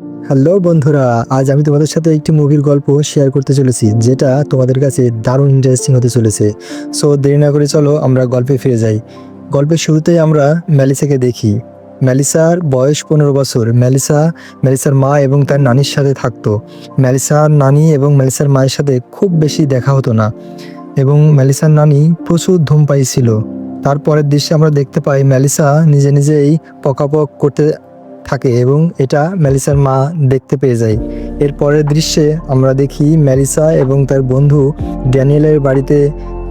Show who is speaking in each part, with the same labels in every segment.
Speaker 1: Hello বন্ধুরা, আজ আমি তোমাদের সাথে একটি মুভির গল্প শেয়ার করতে চলেছি, যেটা তোমাদের কাছে দারুণ ইন্টারেস্টিং হতে চলেছে। সো দেরি না করে চলো আমরা গল্পে ফিরে যাই। গল্পের শুরুতেই আমরা ম্যালিসাকে দেখি। ম্যালিসার বয়স পনেরো বছর। ম্যালিসা, ম্যালিসার মা এবং তার নানির সাথে থাকতো। ম্যালিসার নানি এবং ম্যালিসার মায়ের সাথে খুব বেশি দেখা হতো না। এবং ম্যালিসার নানি প্রচুর ধূমপাই ছিল। তারপরের দৃশ্যে আমরা দেখতে পাই ম্যালিসা নিজে নিজেই পকাপক করতে থাকে এবং এটা ম্যালিসার মা দেখতে পেয়ে যায়। এর পরের দৃশ্যে আমরা দেখি ম্যালিসা এবং তার বন্ধু ড্যানিয়েলের বাড়িতে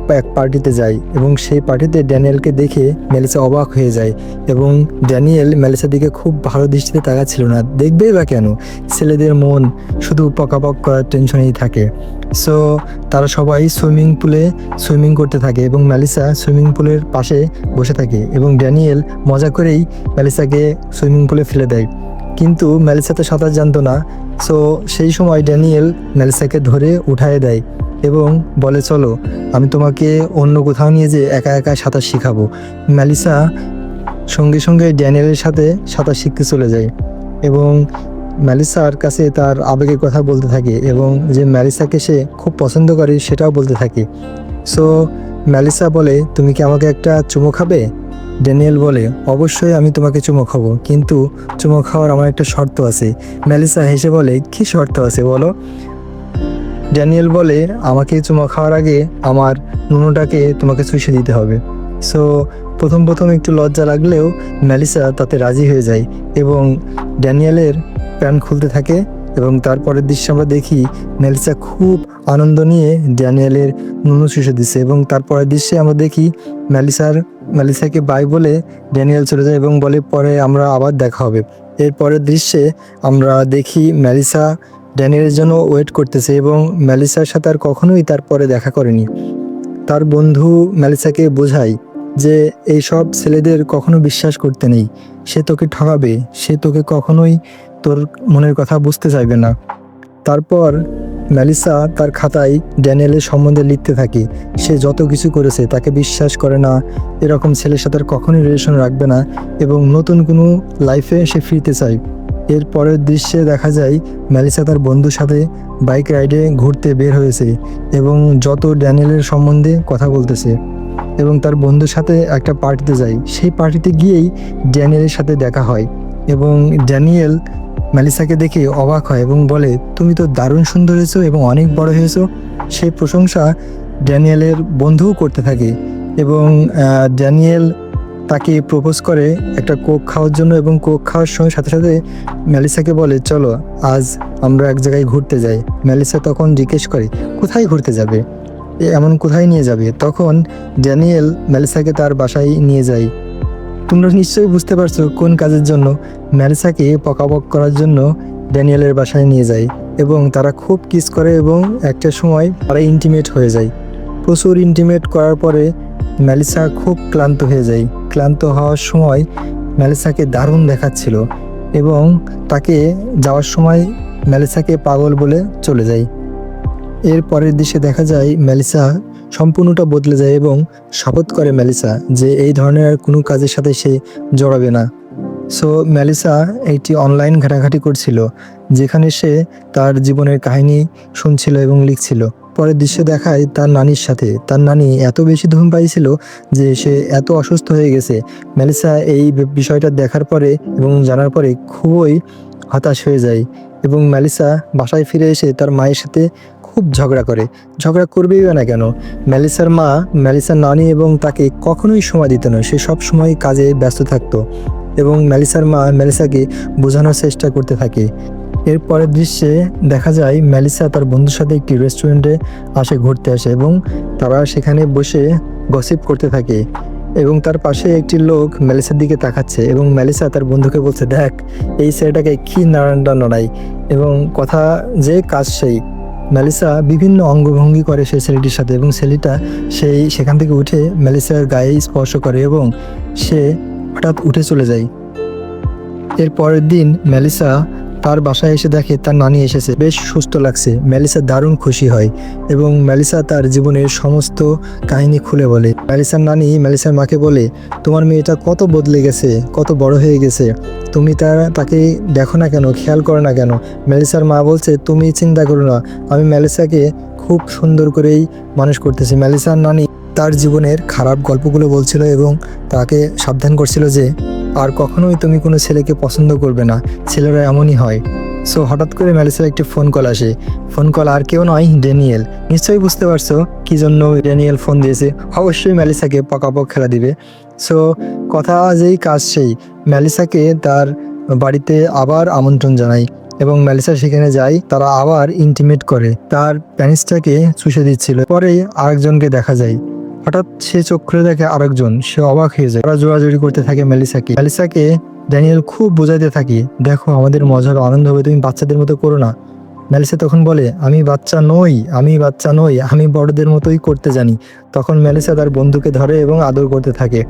Speaker 1: এক পার্টিতে যায় এবং সেই পার্টিতে ড্যানিয়েলকে দেখে ম্যালিসা অবাক হয়ে যায় এবং ড্যানিয়েল ম্যালিসার দিকে খুব ভালো দৃষ্টিতে তাকাচ্ছিল না। দেখবেই বা কেন? ছেলেদের মন শুধু পকাপক করার টেনশনেই থাকে। সো তারা সবাই সুইমিং পুলে সুইমিং করতে থাকে এবং ম্যালিসা সুইমিং পুলের পাশে বসে থাকে এবং ড্যানিয়েল মজা করেই ম্যালিসাকে সুইমিং পুলে ফেলে দেয়। কিন্তু ম্যালিসা তো সাঁতার জানতো না। সো সেই সময় ড্যানিয়েল ম্যালিসাকে ধরে উঠায় দেয়। এবং বলে, চলো, আমি তোমাকে অন্য কোথাও নিয়ে যে একা একা সাঁতার শেখাবো। ম্যালিসা সঙ্গে সঙ্গে ড্যানিয়েলের সাথে সাঁতার শিখতে চলে যায় এবং ম্যালিসার কাছে তার আবেগের কথা বলতে থাকে এবং যে ম্যালিসাকে সে খুব পছন্দ করে সেটাও বলতে থাকে। সো ম্যালিসা বলে, তুমি কি আমাকে একটা চুমো খাবে? ড্যানিয়েল বলে, অবশ্যই আমি তোমাকে চুমো খাব, কিন্তু চুমো খাওয়ার আমার একটা শর্ত আছে। ম্যালিসা হেসে বলে, কি শর্ত আছে বলো? ড্যানিয়েল বলে, আমাকে চুমা খাওয়ার আগে আমার নুনোটাকে তোমাকে চুষে দিতে হবে। সো প্রথম প্রথম একটু লজ্জা লাগলেও ম্যালিসা তাতে রাজি হয়ে যায় এবং ড্যানিয়েলের প্যান্ট খুলতে থাকে এবং তারপরের দৃশ্যে আমরা দেখি ম্যালিসা খুব আনন্দ নিয়ে ড্যানিয়েলের নুনো চুষে দিচ্ছে এবং তারপরের দৃশ্যে আমরা দেখি ম্যালিসার, ম্যালিসাকে বাই বলে ড্যানিয়েল চলে যায় এবং বলে, পরে আমরা আবার দেখা হবে। এরপরের দৃশ্যে আমরা দেখি ম্যালিসা ড্যানিয়েলের জন্য ওয়েট করতেছে এবং ম্যালিসার সাথে আর কখনোই তারপরে দেখা করেনি। তার বন্ধু ম্যালিসাকে বোঝায় যে এই সব ছেলেদের কখনো বিশ্বাস করতে নেই। সে তোকে ঠকাবে সে তোকে কখনোই তোর মনের কথা বুঝতে চাইবে না। তারপর ম্যালিসা তার খাতায় ড্যানিয়েলের সম্বন্ধে লিখতে থাকে, সে যত কিছু করেছে তাকে বিশ্বাস করে না, এরকম ছেলের সাথে আর কখনোই রিলেশন রাখবে না এবং নতুন কোনো লাইফে সে ফিরতে চায়। এর পরের দৃশ্যে দেখা যায় ম্যালিসা তার বন্ধুর সাথে বাইক রাইডে ঘুরতে বের হয়েছে এবং যত ড্যানিয়েলের সম্বন্ধে কথা বলতেছে এবং তার বন্ধুর সাথে একটা পার্টিতে যায়। সেই পার্টিতে গিয়েই ড্যানিয়েলের সাথে দেখা হয় এবং ড্যানিয়েল ম্যালিসাকে দেখে অবাক হয় এবং বলে, তুমি তো দারুণ সুন্দর হয়েছো এবং অনেক বড় হয়েছো। সেই প্রশংসা ড্যানিয়েলের বন্ধুও করতে থাকে এবং ড্যানিয়েল তাকে প্রপোজ করে একটা কোক খাওয়ার জন্য এবং কোক খাওয়ার সময় সাথে সাথে ম্যালিসাকে বলে, চলো, আজ আমরা এক জায়গায় ঘুরতে যাই। ম্যালিসা তখন জিজ্ঞেস করে, কোথায় ঘুরতে যাবে? এমন কোথায় নিয়ে যাবে? তখন ড্যানিয়েল ম্যালিসাকে তার বাসায় নিয়ে যায়। তোমরা নিশ্চয়ই বুঝতে পারছ কোন কাজের জন্য? ম্যালিসাকে পকাপক করার জন্য ড্যানিয়েলের বাসায় নিয়ে যায় এবং তারা খুব কিস করে এবং একটা সময় তারা ইন্টিমেট হয়ে যায়। প্রচুর ইন্টিমেট করার পরে ম্যালিসা খুব ক্লান্ত হয়ে যায়। ক্লান্ত হওয়ার সময় ম্যালিসাকে দারুণ দেখাচ্ছিল এবং তাকে যাওয়ার সময় ম্যালিসাকে পাগল বলে চলে যায়। এর পরের দৃশ্যে দেখা যায় ম্যালিসা সম্পূর্ণটা বদলে যায় এবং শপথ করে ম্যালিসা যে এই ধরনের আর কোনো কাজের সাথে সে জড়াবে না। সো ম্যালিসা একটি অনলাইন ঘাটাঘাটি করছিল, যেখানে সে তার জীবনের কাহিনী শুনছিল এবং লিখছিল। পরের দৃশ্য দেখায় তার নানির সাথে। তার নানি এত বেশি ধূম পাইছিল যে সে এত অসুস্থ হয়ে গেছে। ম্যালিসা এই বিষয়টা দেখার পরে এবং জানার পরে খুবই হতাশ হয়ে যায় এবং ম্যালিসা বাসায় ফিরে এসে তার মায়ের সাথে খুব ঝগড়া করে। ঝগড়া করবেই না কেন? ম্যালিসার মা ম্যালিসার নানি এবং তাকে কখনোই সময় দিত না। সে সব সময় কাজে ব্যস্ত থাকতো এবং ম্যালিসার মা ম্যালিসাকে বোঝানোর চেষ্টা করতে থাকে। এর পরের দৃশ্যে দেখা যায় ম্যালিসা তার বন্ধুর সাথে একটি রেস্টুরেন্টে আসে, ঘুরতে আসে এবং তারা সেখানে বসে গসিপ করতে থাকে এবং তার পাশে একটি লোক ম্যালিসার দিকে তাকাচ্ছে এবং ম্যালিসা তার বন্ধুকে বলছে, দেখ, এই ছেলেটাকে কি নারায়ণটা নড়াই এবং কথা যে কাজ সেই। ম্যালিসা বিভিন্ন অঙ্গভঙ্গি করে সেই ছেলেটির সাথে এবং ছেলেটা সেই সেখান থেকে উঠে ম্যালিসার গায়ে স্পর্শ করে এবং সে হঠাৎ উঠে চলে যায়। এর পরের দিন ম্যালিসা তার বাসায় এসে দেখে তার নানি এসেছে। বেশ সুস্থ লাগছে। ম্যালিসা দারুণ খুশি হয় এবং ম্যালিসা তার জীবনের সমস্ত কাহিনী খুলে বলে। ম্যালিসার নানি মেলিসার মাকে বলে, তোমার মেয়েটা কত বদলে গেছে, কত বড় হয়ে গেছে। তুমি তার, তাকে দেখো না কেন, খেয়াল করো না কেন ম্যালিসার মা বলছে, তুমি চিন্তা করো না, আমি মেলিসাকে খুব সুন্দর করেই মানুষ করতেছি ম্যালিসার নানি তার জীবনের খারাপ গল্পগুলো বলছিল এবং তাকে সাবধান করছিল যে আর কখনোই তুমি কোনো ছেলেকে পছন্দ করবে না। ছেলেরা এমনই হয়। সো হঠাৎ করে ম্যালিসার একটি ফোন কল আসে। ফোন কল আর কেউ নয়, ড্যানিয়েল। নিশ্চয়ই বুঝতে পারছ কি জন্য ড্যানিয়েল ফোন দিয়েছে। অবশ্যই ম্যালিসাকে পকাপক খেলা দিবে। সো কথা যেই কাজ সেই। ম্যালিসাকে তার বাড়িতে আবার আমন্ত্রণ জানাই এবং ম্যালিসা সেখানে যায়, তারা আবার ইন্টিমেট করে। তার প্যানিসটাকে চুষে দিচ্ছিল। পরেই আরেকজনকে দেখা যায়। হঠাৎ সে চোখ খুলে দেখে আরেকজন, সে অবাক হয়ে যায়। ওরা জোড়াজোড়ি করতে থাকে মেলিসাকে। মেলিসাকে, ড্যানিয়েল, খুব বোঝাইতে থাকি। দেখো, আমাদের মজার আনন্দ হবে, তুমি বাচ্চাদের মতো করো না। মেলিসা তখন বলে, আমি বাচ্চা নই, আমি বাচ্চা নই, আমি বড়দের মতোই করতে জানি। তখন মেলিসা তার বন্ধুকে ধরে এবং আদর করতে থাকে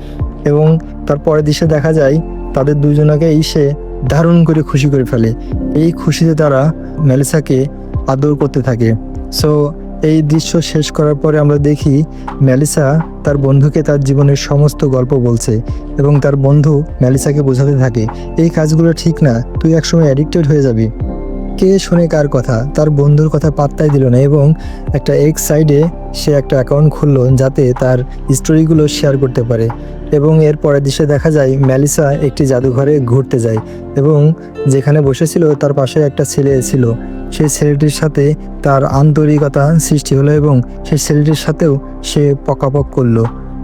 Speaker 1: এবং তার পরের দৃশ্যে দেখা যায়, তাদের দুজনকেই সে দারুণ করে খুশি করে ফেলে। এই খুশিতে তারা মেলিসাকে আদর করতে থাকে। সো এই দৃশ্য শেষ করার পরে আমরা দেখি ম্যালিসা তার বন্ধুকে তার জীবনের সমস্ত গল্প বলছে এবং তার বন্ধু ম্যালিসাকে বোঝাতে থাকে, এই কাজগুলো ঠিক না, তুই একসময় অ্যাডিক্টেড হয়ে যাবি। কে শুনে কার কথা, তার বন্ধুর কথা পাত্তাই দিল না এবং একটা এক সাইডে সে একটা অ্যাকাউন্ট খুললো যাতে তার স্টোরিগুলো শেয়ার করতে পারে। এবং এর পরের দৃশ্যে দেখা যায় ম্যালিসা একটি জাদুঘরে ঘুরতে যায় এবং যেখানে বসেছিল তার পাশে একটা ছেলে ছিল। সেই ছেলেটির সাথে তার আন্তরিকতা সৃষ্টি হলো এবং সেই ছেলেটির সাথেও সে পকাপক করল।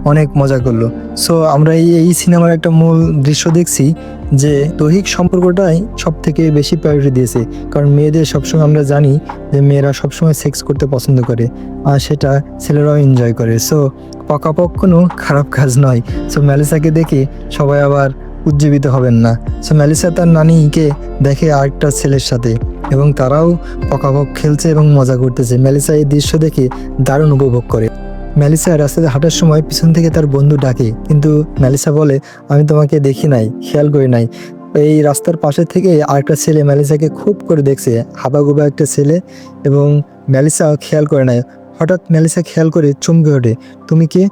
Speaker 1: অনেক মজা করল। সো আমরা এই এই সিনেমার একটা মূল দৃশ্য দেখছি যে দৈহিক সম্পর্কটাই সব থেকে বেশি প্রায়োরিটি দিয়েছে। কারণ মেয়েদের সবসময় আমরা জানি যে মেয়েরা সবসময় সেক্স করতে পছন্দ করে আর সেটা ছেলেরাও এনজয় করে। সো পকাপক কোনো খারাপ কাজ নয়। সো ম্যালিসাকে দেখে সবাই আবার উজ্জীবিত হবেন না। সো ম্যালিসা তার নানিকে দেখে আরেকটা ছেলের সাথে এবং তারাও পকাপক খেলছে এবং মজা করতেছে। ম্যালিসা এই দৃশ্য দেখে দারুণ উপভোগ করে। ম্যালিসা রাস্তাতে হাঁটার সময় পিছন থেকে তার বন্ধু ডাকে, কিন্তু ম্যালিসা বলে, আমি তোমাকে দেখি নাই, খেয়াল করি নাই। এই রাস্তার পাশে থেকে আরেকটা ছেলে ম্যালিসাকে খুব করে দেখছে, হাবাগুবা একটা ছেলে, এবং ম্যালিসা খেয়াল করে নাই। হঠাৎ ম্যালিসা খেয়াল করে চমকে ওঠে, তুমি কে?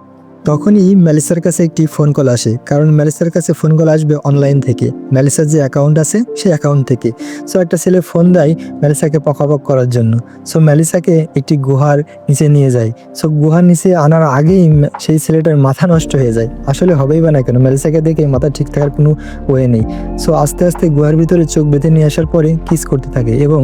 Speaker 1: তখনই ম্যালিসার কাছে একটি ফোন কল আসে, কারণ ম্যালিসার কাছে ফোন কল আসবে অনলাইন থেকে। ম্যালিসার যে অ্যাকাউন্ট আছে, সেই অ্যাকাউন্ট থেকে। সো একটা ছেলে ফোন দেয় ম্যালিসাকে পকাপক করার জন্য। সো ম্যালিসাকে একটি গুহার নিচে নিয়ে যায়। সো গুহার নিচে আনার আগেই সেই ছেলেটার মাথা নষ্ট হয়ে যায়। আসলে হবেই বা না কেন, ম্যালিসাকে দেখে মাথা ঠিক থাকার কোনো ওয়ে নেই। সো আস্তে আস্তে গুহার ভিতরে চোখ বেঁধে নিয়ে আসার পরে কিস করতে থাকে এবং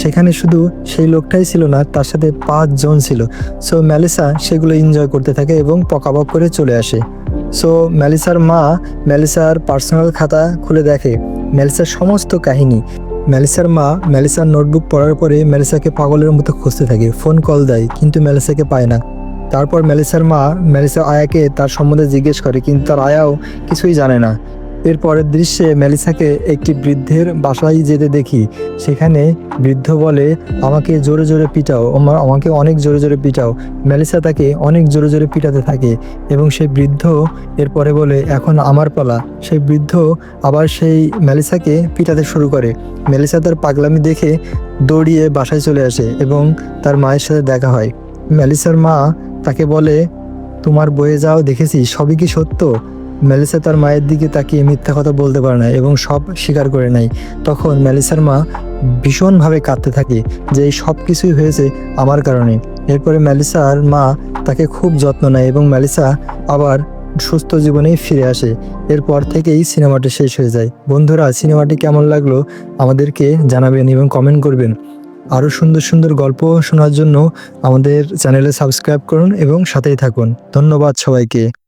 Speaker 1: সেখানে শুধু সেই লোকটাই ছিল না, তার সাথে পাঁচজন ছিল। সো ম্যালিসা সেগুলো এনজয় করতে থাকে এবং পকাপক করে চলে আসে। সো ম্যালিসার মা ম্যালিসার পার্সোনাল খাতা খুলে দেখে ম্যালিসার সমস্ত কাহিনী। ম্যালিসার মা ম্যালিসার নোটবুক পড়ার পরে ম্যালিসাকে পাগলের মতো খুঁজতে থাকে ফোন কল দেয়, কিন্তু ম্যালিসাকে পায় না। তারপর ম্যালিসার মা ম্যালিসা আয়াকে তার সম্বন্ধে জিজ্ঞেস করে, কিন্তু তার আয়াও কিছুই জানে না। এর পরের দৃশ্যে ম্যালিসাকে একটি বৃদ্ধের বাসায় যেতে দেখি। সেখানে বৃদ্ধ বলে, আমাকে জোরে জোরে পিটাও আমাকে অনেক জোরে জোরে পিটাও। ম্যালিসা তাকে অনেক জোরে জোরে পিটাতে থাকে এবং সেই বৃদ্ধ এরপরে বলে, এখন আমার পালা। সেই বৃদ্ধ আবার সেই ম্যালিসাকে পিটাতে শুরু করে। ম্যালিসা তার পাগলামি দেখে দৌড়িয়ে বাসায় চলে আসে এবং তার মায়ের সাথে দেখা হয়। ম্যালিসার মা তাকে বলে, তোমার বয়ে যাও, দেখেছি, সবই কি সত্য? ম্যালিসা তার মায়ের দিকে তাকিয়ে মিথ্যা কথা বলতে পারে না এবং সব স্বীকার করে নেয় তখন ম্যালিসার মা ভীষণভাবে কাঁদতে থাকে যে এই সব কিছুই হয়েছে আমার কারণে। এরপরে ম্যালিসার মা তাকে খুব যত্ন নেয় এবং ম্যালিসা আবার সুস্থ জীবনেই ফিরে আসে। এরপর থেকেই সিনেমাটি শেষ হয়ে যায়। বন্ধুরা, সিনেমাটি কেমন লাগল আমাদেরকে জানাবেন এবং কমেন্ট করবেন। আরও সুন্দর সুন্দর গল্প শোনার জন্য আমাদের চ্যানেলে সাবস্ক্রাইব করুন এবং সাথেই থাকুন। ধন্যবাদ সবাইকে।